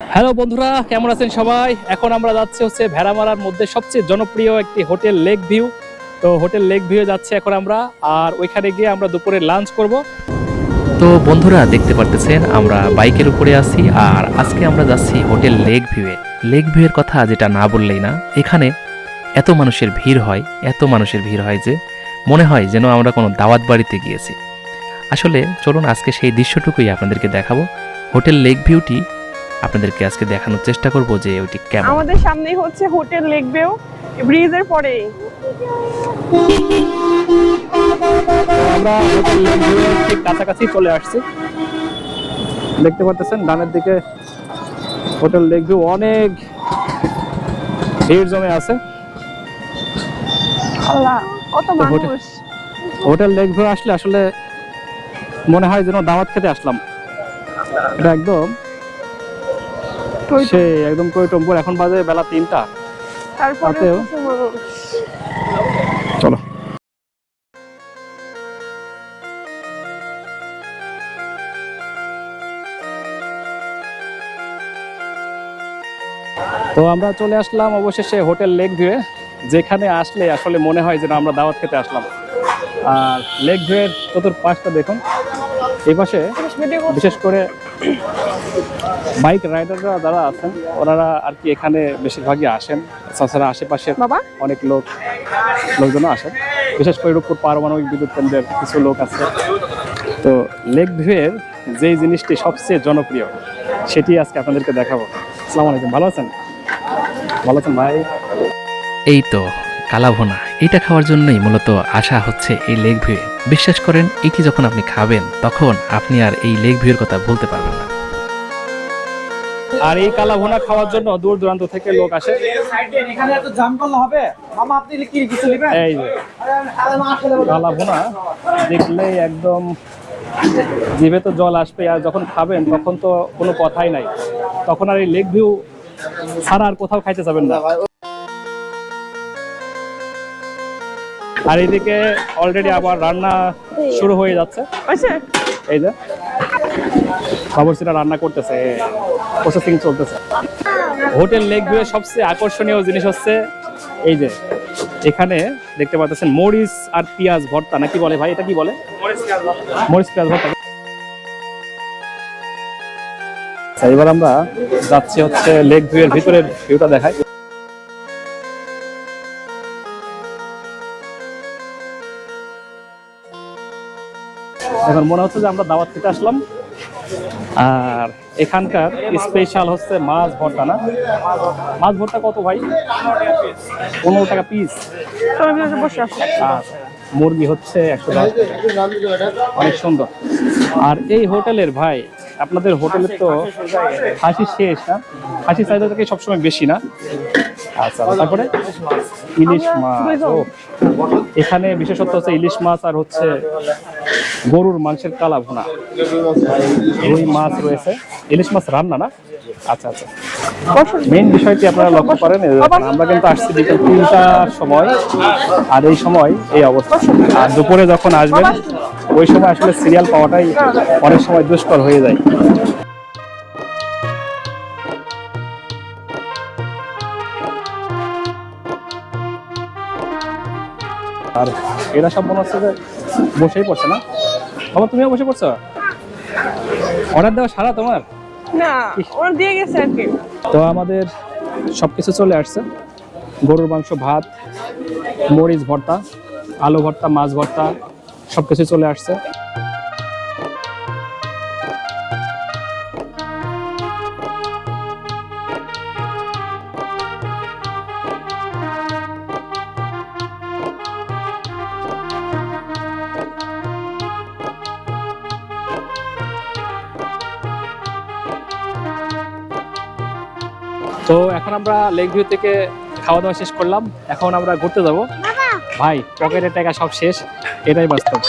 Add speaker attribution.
Speaker 1: Hello বন্ধুরা, কেমন আছেন সবাই? এখন আমরা যাচ্ছি হচ্ছে ভেড়ামারার মধ্যে সবচেয়ে জনপ্রিয় একটি হোটেল লেক ভিউ। তো হোটেল লেক ভিউ যাচ্ছি এখন আমরা, আর ওইখানে গিয়ে আমরা দুপুরে লাঞ্চ করব।
Speaker 2: তো বন্ধুরা, দেখতে পারতেছেন, আমরা বাইকের উপরে আছি, আর আজকে আমরা যাচ্ছি হোটেল লেক ভিউয়ে লেক ভিউয়ের কথা যেটা না বললেই না, এখানে এত মানুষের ভিড় হয়, এত মানুষের ভিড় হয় যে মনে হয় যেন আমরা কোনো দাওয়াত বাড়িতে গিয়েছি। আসলে চলুন আজকে সেই দৃশ্যটুকুই আপনাদেরকে দেখাবো। হোটেল লেক ভিউটি আপনাদেরকে আজকে দেখানোর চেষ্টা করব যে ওইটি কেমন।
Speaker 3: আমাদের সামনেই হচ্ছে হোটেল লেক ভিউ ব্রিজের পরে
Speaker 1: আমরা হোটেল লেক ভিউ ঠিক কাছাকাছি চলে আসছি। দেখতে পাচ্ছেন ডানের দিকে হোটেল লেক ভিউ অনেক ভিড় জমে আছে।
Speaker 3: আল্লাহ কত
Speaker 1: হোটেল-
Speaker 3: মানুষ।
Speaker 1: হোটেল লেক ভিউ আসলে আসলে মনে হয় যেন দাওয়াত খেতে আসলাম। এটা একদম সে একদম কৈটম্বর এখন বাজে বেলা তিনটা।
Speaker 3: তারপরে
Speaker 1: চলো। তো আমরা চলে আসলাম অবশেষে হোটেল লেক ভিউয়ে যেখানে আসলে আসলে মনে হয় যেন আমরা দাওয়াত খেতে আসলাম। আর লেক ভিউয়ের চতুর্পাশটা দেখুন এই পাশে বিশেষ করে বাইক রাইডাররা যারা আছেন ওনারা আর কি এখানে বেশিরভাগই আসেন। তাছাড়া আশেপাশে
Speaker 3: বাবা?
Speaker 1: অনেক লোক লোকজন আসেন। বিশেষ করে রূপপুর পারমাণবিক বিদ্যুৎ কেন্দ্রের কিছু লোক আছে। তো লেক ভিউয়ের যেই জিনিসটি সবচেয়ে জনপ্রিয় সেটি আজকে আপনাদেরকে দেখাবো। আসসালামু আলাইকুম ভালো আছেন? ভালো আছেন ভাই?
Speaker 2: এই তো। কালাভোনা। এটা খাওয়ার জন্যই মূলত আসা হচ্ছে এই লেক ভিউ বিশ্বাস করেন, এটি যখন আপনি খাবেন, তখন আপনি আর এই লেক ভিউয়ের কথা বলতে পারবেন না।
Speaker 1: আর এই কালা ভুনা খাওয়ার জন্য দূর দূরান্ত থেকে লোক আসে।
Speaker 4: এখানে এত জাম করলে হবে মামা আপনি কি কিছু নেবেন
Speaker 1: এই যে কালা ভুনা দেখলেই একদম জিভে তো জল আসবে, আর যখন খাবেন, তখন তো কোনো কথাই নাই। তখন আর এই লেক ভিউ ছাড়া আর কোথাও খাইতে যাবেন না। আর এইদিকে অলরেডি আবার রান্না শুরু হয়ে যাচ্ছে। এই যে বাবরসিরা রান্না করতেছে প্রসেসিং চলতেছে। হোটেল লেক ভিউ সবচেয়ে আকর্ষণীয় জিনিস হচ্ছে এই যে এখানে দেখতে পাচ্ছেন মরিচ আর পেঁয়াজ ভর্তা নাকি বলে ভাই এটা কি বলে? মরিচ পেঁয়াজ ভর্তা। আচ্ছা, এবার আমরা যাচ্ছি হচ্ছে লেক ভিউ এর ভিতরের ভিউটা দেখাই। এখন মনে হচ্ছে যে আমরা দাওয়াত খেতে আসলাম। আর এখানকার স্পেশাল হচ্ছে মাছ ভর্তা না? মাছ ভর্তা কত ভাই? পনেরো টাকা পিস আর মুরগি হচ্ছে একশো টাকা অনেক সুন্দর। আর এই হোটেলের ভাই, আপনাদের হোটেলের তো হাসি শেষ না হাসি চাহিদা থেকে সবসময় বেশি না? আচ্ছা তারপরে? ইলিশ মাছ, ও। এখানে বিশেষত হচ্ছে ইলিশ মাছ আর হচ্ছে গরুর মাংসের কালা ভুনা রুই মাছ রয়েছে। ইলিশ মাছ রান্না না? আচ্ছা আচ্ছা। মেইন বিষয়টি আপনারা লক্ষ্য করেন আমরা কিন্তু আসছি বিকেল তিনটার সময়। আর এই সময় এই অবস্থা। আর দুপুরে যখন আসবেন ওই সময় আসলে সিরিয়াল পাওয়াটাই অনেক সময় দুষ্কর হয়ে যায়। আর এরা সব মনে হচ্ছে যে বসেই পড়ছে না? বাবা তুমিও বসে পড়ছো? অর্ডার দেওয়া সারা তোমার?
Speaker 3: না ওরা দিয়ে গেছে আর কি।
Speaker 1: তো আমাদের সবকিছু চলে আসছে। গরুর মাংস ভাত মরিচ ভর্তা আলু ভর্তা মাছ ভর্তা সবকিছু চলে আসছে। তো এখন আমরা লেক ভিউ থেকে খাওয়া দাওয়া শেষ করলাম। এখন আমরা ঘুরতে যাব। ভাই পকেটের টাকা সব শেষ এটাই বাস্তব।